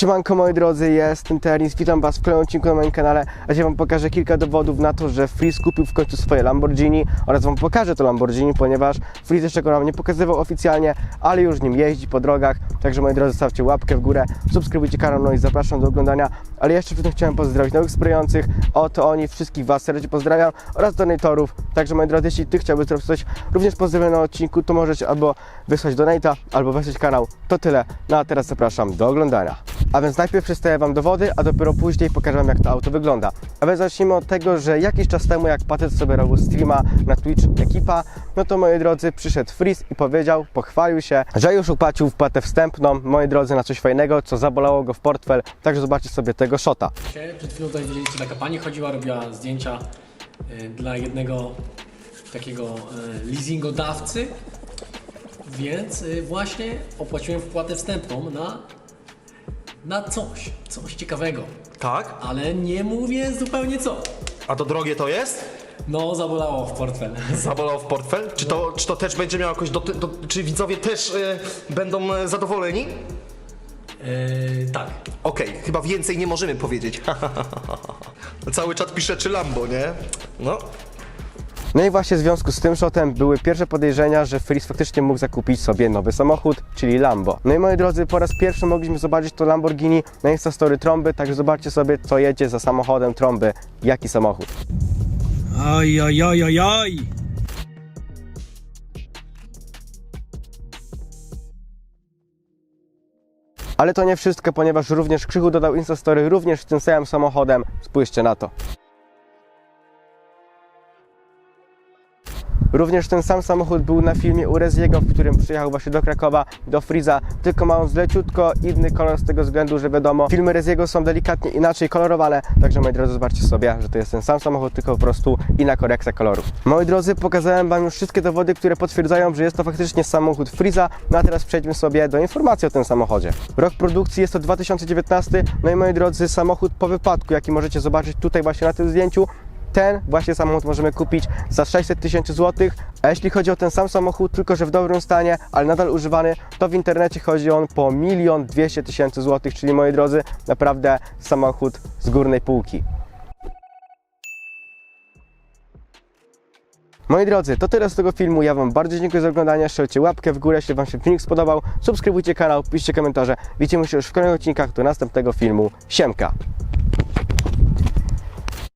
Siemanko moi drodzy, jestem Ternis, witam was w kolejnym odcinku na moim kanale, a dzisiaj wam pokażę kilka dowodów na to, że Freeze kupił w końcu swoje Lamborghini oraz wam pokażę to Lamborghini, ponieważ Freeze jeszcze go nam nie pokazywał oficjalnie, ale już nim jeździ po drogach, także moi drodzy zostawcie łapkę w górę, subskrybujcie kanał, no i zapraszam do oglądania, ale jeszcze przed tym chciałem pozdrowić nowych sprayujących, oto oni, wszystkich was serdecznie pozdrawiam oraz donatorów, także moi drodzy, jeśli ty chciałbyś zrobić coś również pozdrowienia na odcinku, to możecie albo wysłać donata, albo wesprzeć kanał, to tyle, no a teraz zapraszam do oglądania. A więc najpierw przedstawię Wam dowody, a dopiero później pokażę Wam jak to auto wygląda. A więc zacznijmy od tego, że jakiś czas temu jak Patet sobie robił streama na Twitch ekipa, no to moi drodzy przyszedł Freeze i powiedział, pochwalił się, że już upłacił wpłatę wstępną, moi drodzy, na coś fajnego, co zabolało go w portfel, także zobaczcie sobie tego shota. Przed chwilą tutaj widzieliście, taka pani chodziła, robiła zdjęcia y, dla jednego takiego y, leasingodawcy, więc y, właśnie opłaciłem wpłatę wstępną na, na coś, coś ciekawego, Tak? ale nie mówię zupełnie co. A to drogie to jest? No, zabolało w portfel. Zabolał w portfel? Czy to, czy to też będzie miało jakoś, do, do, czy widzowie też e, będą e, zadowoleni? Yy, tak. Okej, chyba więcej nie możemy powiedzieć. Cały czat pisze czy Lambo, nie? No, No i właśnie w związku z tym shotem były pierwsze podejrzenia, że Freeze faktycznie mógł zakupić sobie nowy samochód, czyli Lambo. No i moi drodzy, po raz pierwszy mogliśmy zobaczyć to Lamborghini na Instastory Tromby, także zobaczcie sobie, co jedzie za samochodem Tromby, jaki samochód. Aj, aj, aj, aj, aj. Ale to nie wszystko, ponieważ również Krzychu dodał Instastory również z tym samym samochodem. Spójrzcie na to. Również ten sam samochód był na filmie u Reziego, w którym przyjechał właśnie do Krakowa, do Friza, tylko ma on zleciutko inny kolor z tego względu, że wiadomo, filmy Reziego są delikatnie inaczej kolorowane, także moi drodzy, zobaczcie sobie, że to jest ten sam samochód, tylko po prostu inna korekcja kolorów. Moi drodzy, pokazałem Wam już wszystkie dowody, które potwierdzają, że jest to faktycznie samochód Friza, no a teraz przejdźmy sobie do informacji o tym samochodzie. Rok produkcji jest to 2019, no i moi drodzy, samochód po wypadku, jaki możecie zobaczyć tutaj właśnie na tym zdjęciu, ten właśnie samochód możemy kupić za 600 tysięcy złotych, a jeśli chodzi o ten sam samochód, tylko że w dobrym stanie, ale nadal używany, to w internecie chodzi on po 1 200 tysięcy złotych, czyli moi drodzy, naprawdę samochód z górnej półki. Moi drodzy, to tyle z tego filmu. Ja Wam bardzo dziękuję za oglądanie. Strzelcie łapkę w górę, jeśli Wam się filmik spodobał. Subskrybujcie kanał, piszcie komentarze. Widzimy się już w kolejnych odcinkach do następnego filmu. Siemka!